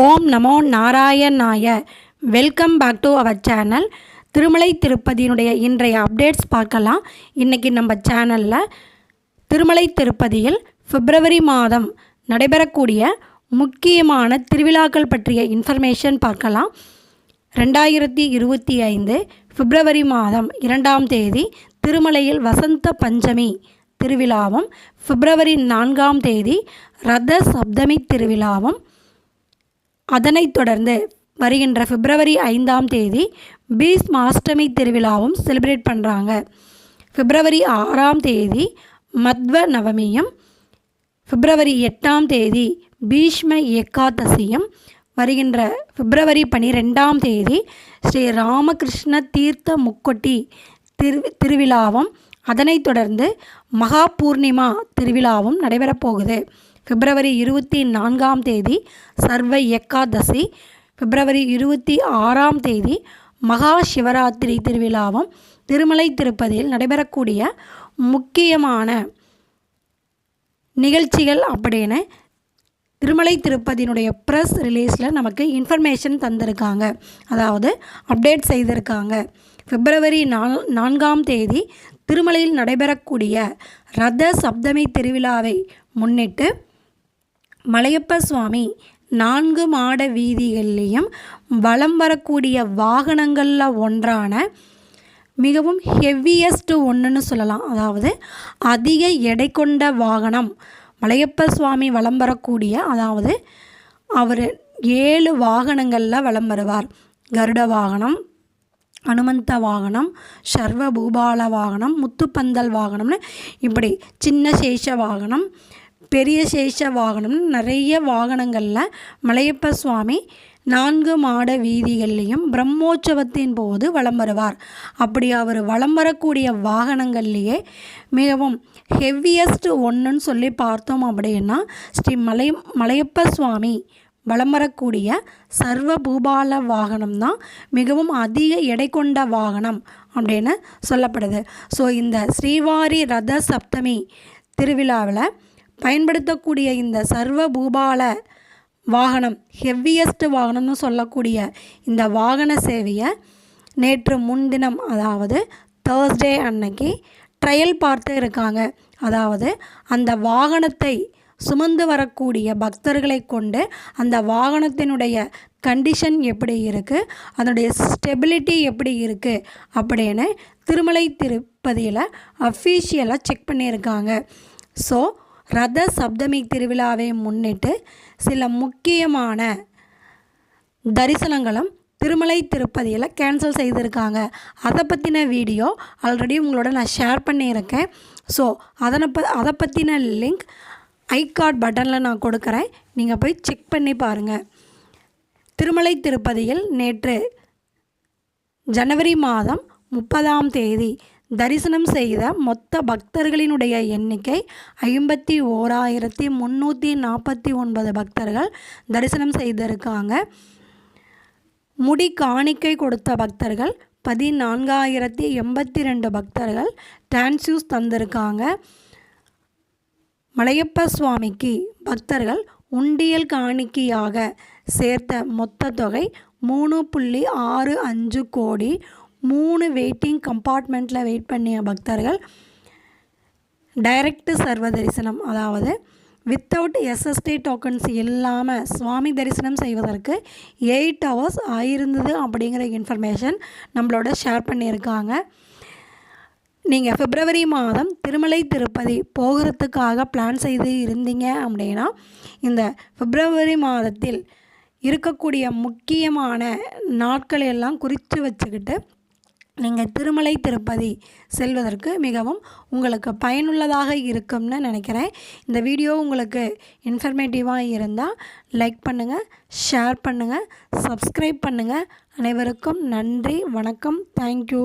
ஓம் நமோ நாராயணாய. Welcome back to our channel Tirumala திருப்பதியினுடைய இன்றைய அப்டேட்ஸ் பார்க்கலாம். இன்றைக்கி நம்ம சேனலில் திருமலை திருப்பதியில் பிப்ரவரி மாதம் நடைபெறக்கூடிய முக்கியமான திருவிழாக்கள் பற்றிய இன்ஃபர்மேஷன் பார்க்கலாம். ரெண்டாயிரத்தி இருபத்தி ஐந்து பிப்ரவரி மாதம் இரண்டாம் தேதி திருமலையில் வசந்த பஞ்சமி திருவிழாவும் பிப்ரவரி நான்காம் தேதி ரத சப்தமி திருவிழாவும் அதனைத் தொடர்ந்து வருகின்ற பிப்ரவரி ஐந்தாம் தேதி பீஸ் மாஸ்டமி திருவிழாவும் செலிப்ரேட் பண்ணுறாங்க பிப்ரவரி ஆறாம் தேதி மத்வ நவமியும் பிப்ரவரி எட்டாம் தேதி பீஷ்ம ஏகாதசியும் வருகின்ற பிப்ரவரி பனிரெண்டாம் தேதி ஸ்ரீ ராமகிருஷ்ண தீர்த்த முக்கொட்டி திரு திருவிழாவும் அதனைத் தொடர்ந்து மகா பூர்ணிமா திருவிழாவும் நடைபெறப்போகுது பிப்ரவரி இருபத்தி நான்காம் தேதி சர்வ ஏகாதசி. பிப்ரவரி இருபத்தி ஆறாம் தேதி மகா சிவராத்திரி திருவிழாவும் திருமலை திருப்பதியில் நடைபெறக்கூடிய முக்கியமான நிகழ்ச்சிகள் அப்படின்னு திருமலை திருப்பதியினுடைய ப்ரெஸ் ரிலீஸில் நமக்கு இன்ஃபர்மேஷன் தந்திருக்காங்க. அதாவது அப்டேட் செய்திருக்காங்க. பிப்ரவரி நால் நான்காம் தேதி திருமலையில் நடைபெறக்கூடிய ரத சப்தமி திருவிழாவை முன்னிட்டு மலையப்ப சுவாமி நான்கு மாட வீதிகள்லேயும் வலம் வரக்கூடிய வாகனங்களில் ஒன்றான மிகவும் ஹெவியஸ்ட்டு ஒன்றுன்னு சொல்லலாம். அதாவது அதிக எடை கொண்ட வாகனம். மலையப்ப சுவாமி வலம் வரக்கூடிய அதாவது அவர் ஏழு வாகனங்களில் வலம் வருவார். கருட வாகனம் அனுமந்த வாகனம் சர்வ பூபால வாகனம் முத்துப்பந்தல் வாகனம்னு இப்படி சின்ன சேஷ வாகனம் பெரிய சேஷ வாகனம். நிறைய வாகனங்களில் மலையப்ப சுவாமி நான்கு மாட வீதிகள்லேயும் பிரம்மோற்சவத்தின் போது வலம் வருவார். அப்படி அவர் வலம் வரக்கூடிய வாகனங்கள்லேயே மிகவும் ஹெவியஸ்ட் ஒன்றுன்னு சொல்லி பார்த்தோம் அப்படின்னா ஸ்ரீ மலை மலையப்ப சுவாமி வலம் வரக்கூடிய சர்வ பூபால வாகனம் தான் மிகவும் அதிக எடை கொண்ட வாகனம் அப்படின்னு சொல்லப்படுது. ஸோ இந்த ஸ்ரீவாரி ரத சப்தமி திருவிழாவில் பயன்படுத்தக்கூடிய இந்த சர்வ பூபால வாகனம் ஹெவியஸ்ட் வாகனம்னு சொல்லக்கூடிய இந்த வாகன சேவையை நேற்று முன்தினம் அதாவது தேர்ஸ்டே அன்னைக்கு ட்ரையல் பார்த்து இருக்காங்க. அதாவது அந்த வாகனத்தை சுமந்து வரக்கூடிய பக்தர்களை கொண்டு அந்த வாகனத்தினுடைய கண்டிஷன் எப்படி இருக்குது அதனுடைய ஸ்டெபிலிட்டி எப்படி இருக்குது அப்படின்னு திருமலை திருப்பதியில் அஃபீஷியலாக செக் பண்ணியிருக்காங்க. ஸோ ரத சப்தமி திருவிழாவை முன்னிட்டு சில முக்கியமான தரிசனங்களும் திருமலை திருப்பதியில் கேன்சல் செய்திருக்காங்க. அதை பற்றின வீடியோ ஆல்ரெடி உங்களோட நான் ஷேர் பண்ணியிருக்கேன். ஸோ அதனை ப அதை பற்றின லிங்க் ஐ கார்ட் பட்டனில் நான் கொடுக்குறேன். நீங்கள் போய் செக் பண்ணி பாருங்கள் திருமலை திருப்பதியில் நேற்று ஜனவரி மாதம் முப்பதாம் தேதி தரிசனம் செய்த மொத்த பக்தர்களினுடைய எண்ணிக்கை ஐம்பத்தி ஓராயிரத்தி முந்நூற்றி நாற்பத்தி ஒன்பது பக்தர்கள் தரிசனம் செய்திருக்காங்க. முடி காணிக்கை கொடுத்த பக்தர்கள் பதினான்காயிரத்தி எண்பத்தி ரெண்டு பக்தர்கள் டான்ஸ்யூஸ் தந்திருக்காங்க. மலையப்ப சுவாமிக்கு பக்தர்கள் உண்டியல் காணிக்கையாக சேர்த்த மொத்த தொகை மூணு புள்ளி ஆறு அஞ்சு கோடி மூணு வெயிட்டிங் கம்பார்ட்மெண்ட்டில் வெயிட் பண்ணிய பக்தர்கள் டைரக்ட் சர்வ தரிசனம். அதாவது வித்தவுட் எஸ்எஸ்டி டோக்கன்ஸ் இல்லாமல் சுவாமி தரிசனம் செய்வதற்கு எயிட் ஹவர்ஸ் ஆயிருந்தது அப்படிங்கிற இன்ஃபர்மேஷன் நம்மளோட ஷேர் பண்ணியிருக்காங்க. நீங்கள் பிப்ரவரி மாதம் திருமலை திருப்பதி போகிறதுக்காக பிளான் செய்து இருந்தீங்க அப்படின்னா இந்த பிப்ரவரி மாதத்தில் இருக்கக்கூடிய முக்கியமான நாட்கள் எல்லாம் குறித்து வச்சுக்கிட்டு நீங்கள் திருமலை திருப்பதி செல்வதற்கு மிகவும் உங்களுக்கு பயனுள்ளதாக இருக்கும்னு நினைக்கிறேன். இந்த வீடியோ உங்களுக்கு இன்ஃபர்மேட்டிவாக இருந்தால் லைக் பண்ணுங்கள் ஷேர் பண்ணுங்கள் சப்ஸ்கிரைப் பண்ணுங்கள் அனைவருக்கும் நன்றி வணக்கம் தேங்க்யூ